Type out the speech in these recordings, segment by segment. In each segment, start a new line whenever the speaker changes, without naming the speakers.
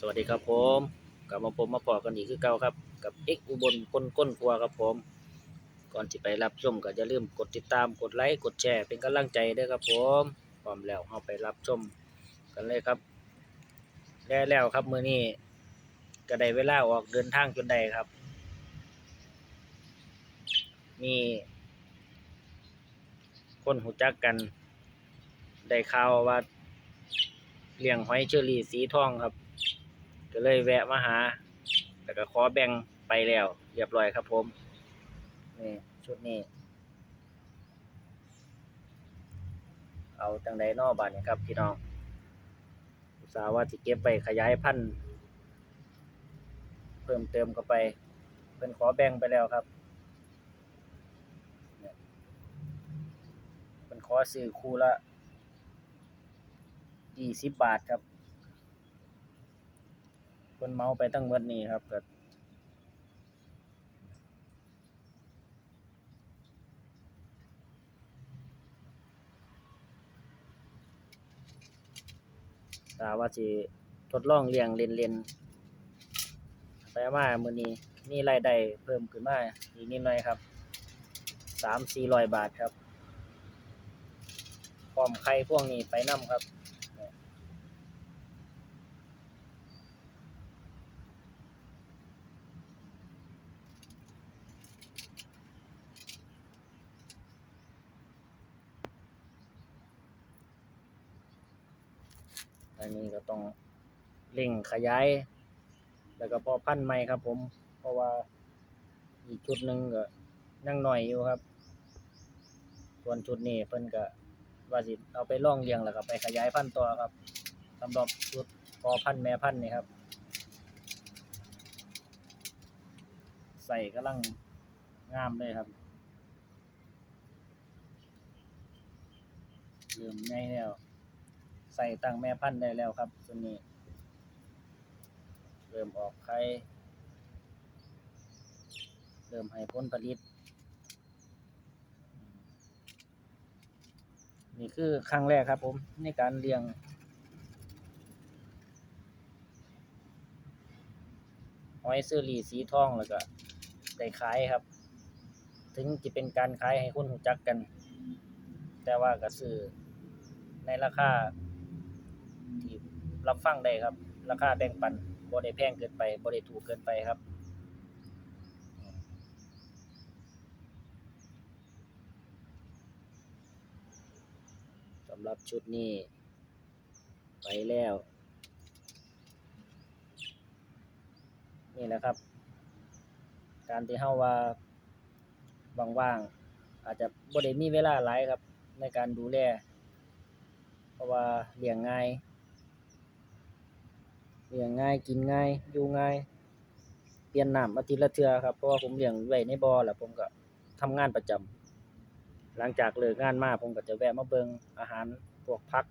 สวัสดีครับผมกลับมาผมมาพอกันอีกคือเก่าครับ กับเอ็กอุบลคนก้นครัวครับผม ก่อนที่ไปรับชมก็อย่าลืมกดติดตามกดไลค์กดแชร์เป็นกำลังใจด้วยครับผมพร้อมแล้วเราไปรับชมกันเลยครับแล้แล้วครับมือนี้ก็ได้เวลาออกเดินทางจนได้ครับ มีคนหูจักกัน ได้ข่าวว่าเลี้ยงหอยเชอรี่สีทองครับ ก็เลยแวะมาหาแล้วก็ขอแบ่งไปแล้ว เรียบร้อยครับผมนี่ชุดนี้ เอาจังไดนอบาดนี่ครับพี่น้องอุตสาห์ว่าสิเก็บไปขยายพันธุ์เพิ่มเติมเข้าไปเพิ่นขอแบ่งไปแล้วครับเนี่ยเพิ่นขอซื้อคู่ละยี่สิบบาทครับ เพิ่นเมาไปตั้งหมดนี้ครับก็ตาว่าสิทดลองเลี้ยงเล่นๆไปมามื้อนี้มีรายได้เพิ่มขึ้นมาอีกนิดหน่อยครับ3-400บาทครับพร้อมไข่พวกนี้ไปนํครับ อันนี้ก็ต้องเร่งขยาย แล้วก็พอพันธุ์ใหม่ครับ ผม เพราะว่าอีกชุดหนึ่งก็ยังหน่อยอยู่ครับ ส่วนชุดนี้เพิ่นก็ว่าสิเอาไปล่องเลี้ยงแล้วก็ไปขยายพันธุ์ต่อครับสำหรับชุดพอพันธุ์แม่พันธุ์นี่ครับ ใส่กำลังงามเลยครับเริ่มใหญ่แล้ว ใส่ตั้งแม่พันธุ์ได้แล้วครับตัวนี้ เริ่มออกไข่เริ่มให้ผลผลิต นี่คือครั้งแรกครับผม ในการเลี้ยง หอยเซอรีสีทองแล้วก็ได้ขายครับ ถึงจะเป็นการขายให้คนรู้จักกัน แต่ว่าก็ซื้อในราคา รับฟังได้ครับ ราคาแบ่งปันบ่ได้แพงเกินไปบ่ได้ถูกเกินไปครับสำหรับชุดนี้ ไปแล้ว นี่แหละครับ การที่เฮาว่าว่างๆอาจจะบ่ได้มีเวลาหลายครับ ในการดูแล เพราะว่าเลี้ยงง่าย เลี้ยงง่ายกินง่ายอยู่ง่าย เปลี่ยนน้ำอาทิตย์ละเทื่อครับเพราะว่าผมเลี้ยงไว้ในบ่อแล้วผมก็ทำงานประจำหลังจากเลิกงานมาผมก็จะแวะมาเบิ่งอาหารพวกผัก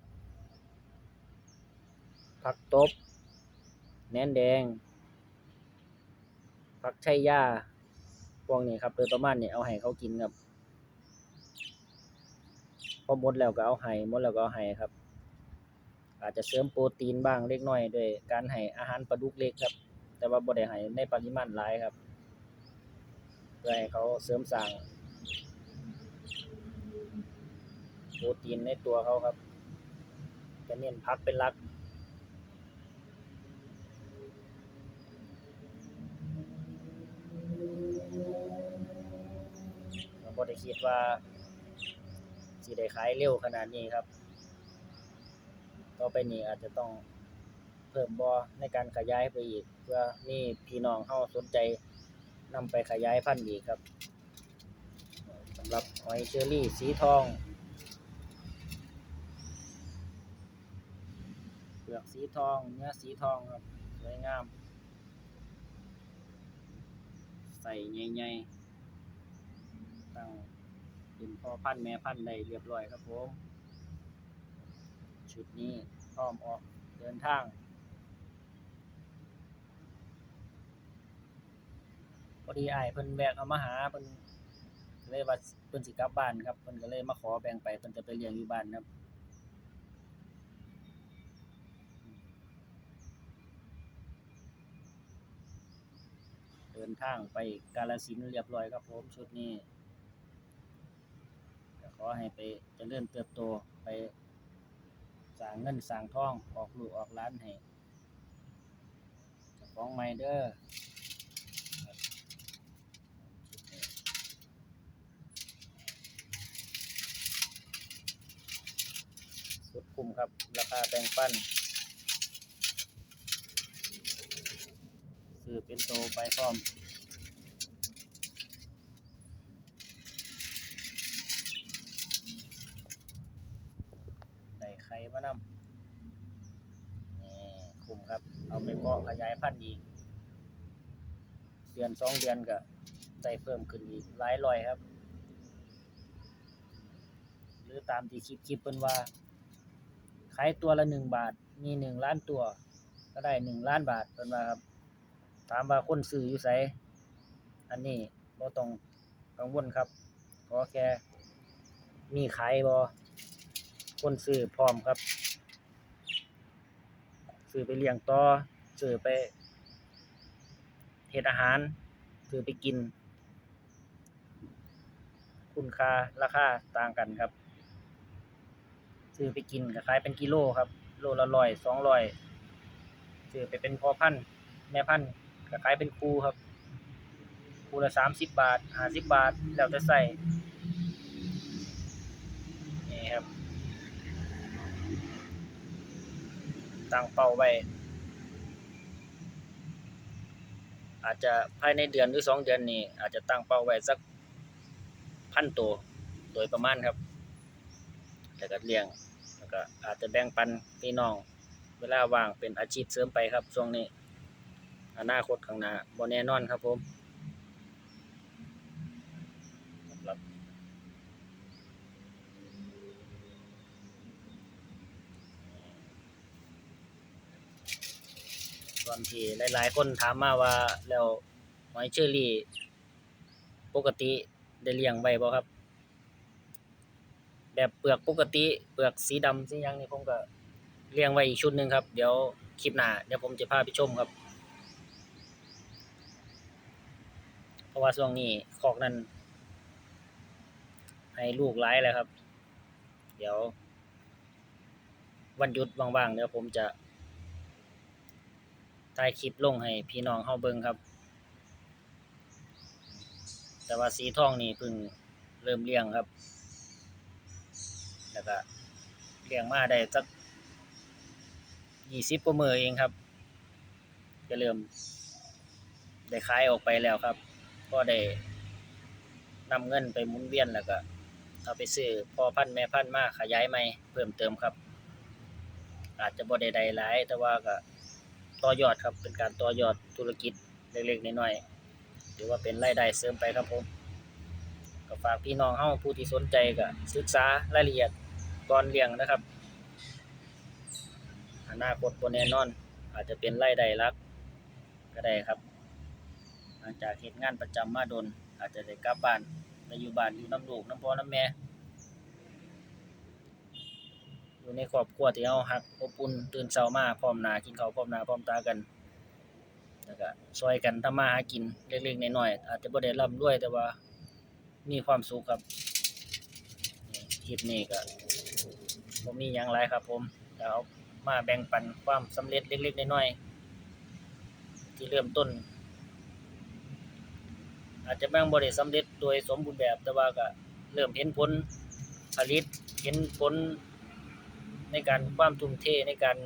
ผักตบ แหนนแดง ผักไชย่า พวกนี้ครับโดยประมาณนี้เอาให้เขากินครับ พอหมดแล้วก็เอาให้หมดแล้วก็เอาให้ครับ อาจจะเสริมโปรตีนบ้างเล็กน้อยด้วยการให้อาหารปลาดุกเล็กครับ แต่ว่าบ่ได้ให้ในปริมาณหลายครับ เพื่อให้เขาเสริมสร้างโปรตีนในตัวเขาครับ จะเน้นพักเป็นหลักก็บ่ได้คิดว่าสิได้ขายเร็วขนาดนี้ครับ ต่อไปนี้อาจจะต้องเพิ่มบ่อในการขยายไปอีก เพื่อมีพี่น้องเฮาสนใจนำไปขยายพันธุ์อีกครับสำหรับหอยเชอรี่สีทองเปลือกสีทอง เนื้อสีทองครับสวยงาม ใส่ใหญ่ๆตั้งเป็นพ่อพันธุ์แม่พันธุ์ได้เรียบร้อยครับผม ชุดนี้พร้อมออกเดินทาง พอดีไอ้เพิ่นแวะเอามาหาเพิ่นเลยว่าเพิ่นสิกลับบ้านครับเพิ่นก็เลยมาขอแบ่งไปเพิ่นจะไปเลี้ยงอยู่บ้านครับเดินทางไปกาฬสินเรียบร้อยครับผมชุดนี้ขอให้ไปจเจริญเติบโตไป สร้างเงินสร้างทองออกลูกออกล้านให้เจ้าของใหม่เดอรับชุดนี้สุดคุ้มครับ ราคาแบ่งปันซื้อเป็นโตไปพร้อม ได้ไข่มานำนี่ ครับ เอาไปเพาะขยายพันธุ์อีก เดือนสองเดือนก็ได้เพิ่มขึ้นอีกหลายร้อยครับ หรือตามที่คลิปคลิปเพิ่นว่า ขายตัวละหนึ่งบาท มีหนึ่งล้านตัว ก็ได้หนึ่งล้านบาทเพิ่นว่าครับ ถามว่าคนซื้ออยู่ไสอันนี้บ่ต้องกังวลครับขอแค่มีขายบ่คนซื้อพร้อมครับ ซื้อไปเลี้ยงต่อซื้อไปเฮ็ดอาหารซื้อไปกิน คุณค่าราคาต่างกันครับ ซื้อไปกินก็ขายเป็นกิโลครับ โลละร้อยสองร้อยซื้อไปเป็นพ่อพันธุ์แม่พันธุ์ก็ขายเป็นคูครับคูละสามสิบบาทห้าสิบบาท แล้วแต่ใส่นี่ครับ ตั้งเป้าไว้ อาจจะภายในเดือนหรือสองเดือนนี้ อาจจะตั้งเป้าไว้สักพันตัวโดยประมาณครับแล้วก็เลี้ยงแล้วก็อาจจะแบ่งปันพี่น้อง เวลาว่างเป็นอาชีพเสริมไปครับช่วงนี้อนาคตข้างหน้าบ่แน่นอนครับผม ตอนที่หลาย ๆ คนถามมาว่าแล้วหอยเชอรี่ ปกติได้เลี้ยงไว้บ่ครับ แบบเปลือกปกติเปลือกสีดำสีหยังนี่ผมก็เลี้ยงไว้อีกชุดหนึงครับ เดี๋ยวคลิปหน้าเดี๋ยวผมจะพาไปชมครับเพราะว่าช่วงนี้คอกนั้นให้ลูกหลายแล้วครับ เดี๋ยว วันหยุดว่างๆเดี๋ยวผมจะ ถ่ายคลิปลงให้พี่น้องเฮาเบิ่งครับ แต่ว่าสีทองนี่เพิ่งเริ่มเลี้ยงครับ แล้วก็เลี้ยงมาได้สักยี่สิบกว่ามือเองครับก็เริ่มได้ขายออกไปแล้วครับ ก็ได้นำเงินไปหมุนเวียนแล้วก็เอาไปซื้อพ่อพันธุ์แม่พันธุ์มาขยายใหม่เพิ่มเติมครับ อาจจะบ่ได้ใดหลายแต่ว่าก็ ต่อยอดครับ เป็นการต่อยอดธุรกิจเล็กๆน้อยๆหรือว่าเป็นรายได้เสริมไปครับผมก็ฝากพี่น้องเฮาผู้ที่สนใจก็ศึกษารายละเอียดก่อนเลี้ยงนะครับอนาคตบ่แน่นอน อาจจะเป็นรายได้ลัก ก็ได้ครับ หลังจากเฮ็ดงานประจำมาโดน อาจจะได้กลับบ้านไปอยู่บ้านอยู่น้ำลูกน้ำพ่อน้ำแม่ อยู่ในครอบครัวที่เฮาฮักอบอุ่นตื่นเช้ามาพร้อมหน้ากินข้าวพร้อมหน้าพร้อมตากันแล้วก็ช่วยกันทำมาหากินเล็กๆน้อยๆอาจจะบ่ได้ร่ำรวยแต่ว่ามีความสุขครับคลิปนี้ก็บ่มีหยังหลายครับ ผมแล้วมาแบ่งปันความสำเร็จเล็กๆน้อยๆที่เริ่มต้น อาจจะแบ่งบ่ได้สำเร็จโดยสมบูรณ์แบบแต่ว่าก็เริ่มเห็นผลผลิตเห็นผล ในการความทุ่มเทในการ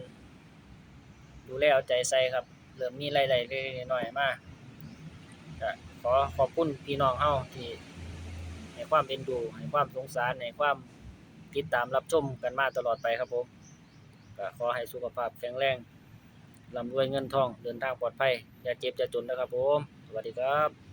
ดูแลเอาใจใส่ครับเริ่มมีรายได้เล็กๆน้อยๆมากขอขอบคุณพี่น้องเฮาที่ให้ความเอ็นดูให้ความสงสารให้ความติดตามรับชมกันมาตลอดไปครับผมก็ขอให้สุขภาพแข็งแรงร่ำรวยเงินทองเดินทางปลอดภัยอย่าเจ็บอย่าจนนะครับผม สวัสดีครับ